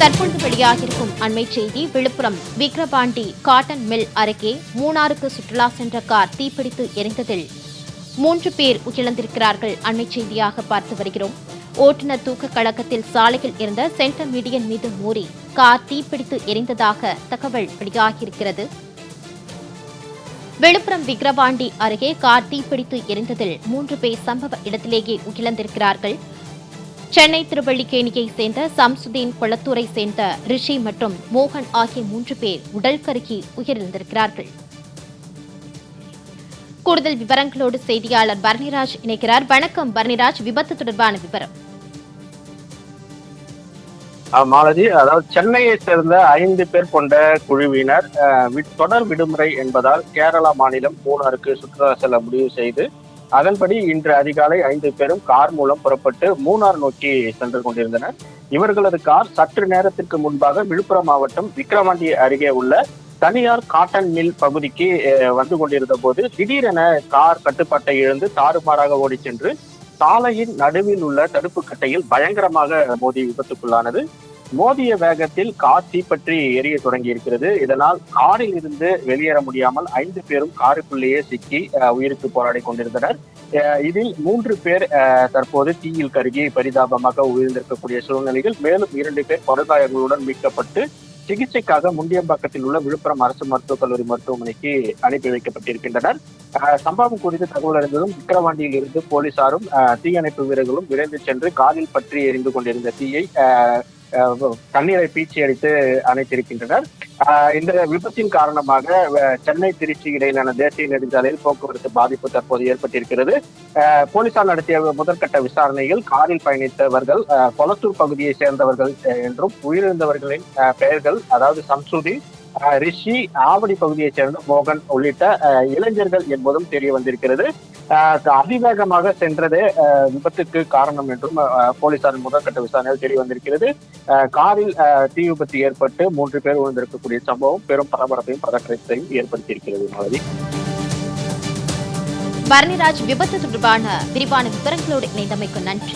தற்பொழுது வெளியாகியிருக்கும் அண்மை செய்தி. விழுப்புரம் விக்ரபாண்டி காட்டன் மில் அருகே மூணாருக்கு சுற்றுலா சென்ற கார் தீப்பிடித்து எரிந்ததில் மூன்று பேர் உயிரிழந்திருக்கிறார்கள். அண்மை செய்தியாக பார்த்து வருகிறோம். ஓட்டுநர் தூக்க கழகத்தில் சாலையில் இருந்த சென்டர் மீடியன் மீது மோதி கார் தீப்பிடித்து எரிந்ததாக தகவல் வெளியாகியிருக்கிறது. விழுப்புரம் விக்ரவாண்டி அருகே கார் தீப்பிடித்து எரிந்ததில் மூன்று பேர் சம்பவ இடத்திலேயே உயிரிழந்திருக்கிறார்கள். சென்னை திருவள்ளிக்கேணியைச் சேர்ந்த சம்சுதீன் குளத்தூரை சேர்ந்த ரிஷி மற்றும் மோகன் ஆகிய மூன்று பேர் உடல் கருகி உயிரிழந்திருக்கிறார்கள். கூடுதல் விவரங்களோடு செய்தியாளர் பர்னிராஜ் இணைக்கிறார் வணக்கம் பர்னிராஜ் விபத்து தொடர்பான விவரம். மாலதி அதாவது சென்னையை சேர்ந்த ஐந்து பேர் கொண்ட குழுவினர் தொடர் விடுமுறை என்பதால் கேரளா மாநிலம் மூணாருக்கு சுற்றுலா செல்ல முடிவு செய்து அதன்படி இன்று அதிகாலை ஐந்து பேரும் கார் மூலம் புறப்பட்டு மூணார் நோக்கி சென்று கொண்டிருந்தனர். இவர்களது கார் சற்று நேரத்திற்கு முன்பாக விழுப்புரம் மாவட்டம் விக்கிரவாண்டி அருகே உள்ள தனியார் காட்டன் மில் பகுதிக்கு வந்து கொண்டிருந்த போது திடீரென கார் கட்டுப்பாட்டை இழந்து தாறுமாறாக ஓடிச் சென்று சாலையின் நடுவில் உள்ள தடுப்பு கட்டையில் பயங்கரமாக மோதி விபத்துக்குள்ளானது. மோதிய வேகத்தில் கார் தீப்பற்றி எரிய தொடங்கி இருக்கிறது இதனால் காரில் இருந்து வெளியேற முடியாமல் ஐந்து பேரும் காருக்குள்ளேயே சிக்கி அஹ், உயிருக்கு போராடி கொண்டிருந்தனர். அஹ், இதில் மூன்று பேர் அஹ், தற்போது தீயில் கருகி பரிதாபமாக உயிர்ந்திருக்கக்கூடிய சூழ்நிலையில் மேலும் இரண்டு பேர் படுகாயங்களுடன் மீட்கப்பட்டு சிகிச்சைக்காக முண்டியம்பாக்கத்தில் உள்ள விழுப்புரம் அரசு மருத்துவக் கல்லூரி மருத்துவமனைக்கு அனுப்பி வைக்கப்பட்டிருக்கின்றனர். அஹ், சம்பவம் குறித்து தகவல் அறிந்ததும் விக்கிரவாண்டியில் இருந்து போலீசாரும் அஹ், தீயணைப்பு வீரர்களும் விரைந்து சென்று காரில் பற்றி எரிந்து கொண்டிருந்த தீயை அஹ், தண்ணீரை பீச்சி அடித்து அணைத்திருக்கின்றனர். இந்த விபத்தின் காரணமாக சென்னை திருச்சி இடையிலான தேசிய நெடுஞ்சாலையில் போக்குவரத்து பாதிப்பு தற்போது ஏற்பட்டிருக்கிறது. அஹ், போலீசார் நடத்திய முதற்கட்ட விசாரணையில் காரில் பயணித்தவர்கள் அஹ், கொளத்தூர் பகுதியை சேர்ந்தவர்கள் என்றும் உயிரிழந்தவர்களின் அஹ், பெயர்கள் அதாவது சம்சுதி அஹ், ரிஷி ஆவடி பகுதியைச் சேர்ந்த மோகன் உள்ளிட்ட இளைஞர்கள் என்பதும் தெரிய வந்திருக்கிறது. அதிவேகமாக சென்றதே அஹ், விபத்துக்கு காரணம் என்றும் அஹ், போலீசாரின் முதற்கட்ட விசாரணையில் தெரிய வந்திருக்கிறது. அஹ், காரில் தீ விபத்து ஏற்பட்டு மூன்று பேர் விழுந்திருக்கக்கூடிய சம்பவம் பெரும் பரபரப்பையும் பதற்றத்தையும் ஏற்படுத்தியிருக்கிறது மாலதி பரணிராஜ் விபத்து தொடர்பான விரிவான விவரங்களோடு இணைந்தமைக்கு நன்றி.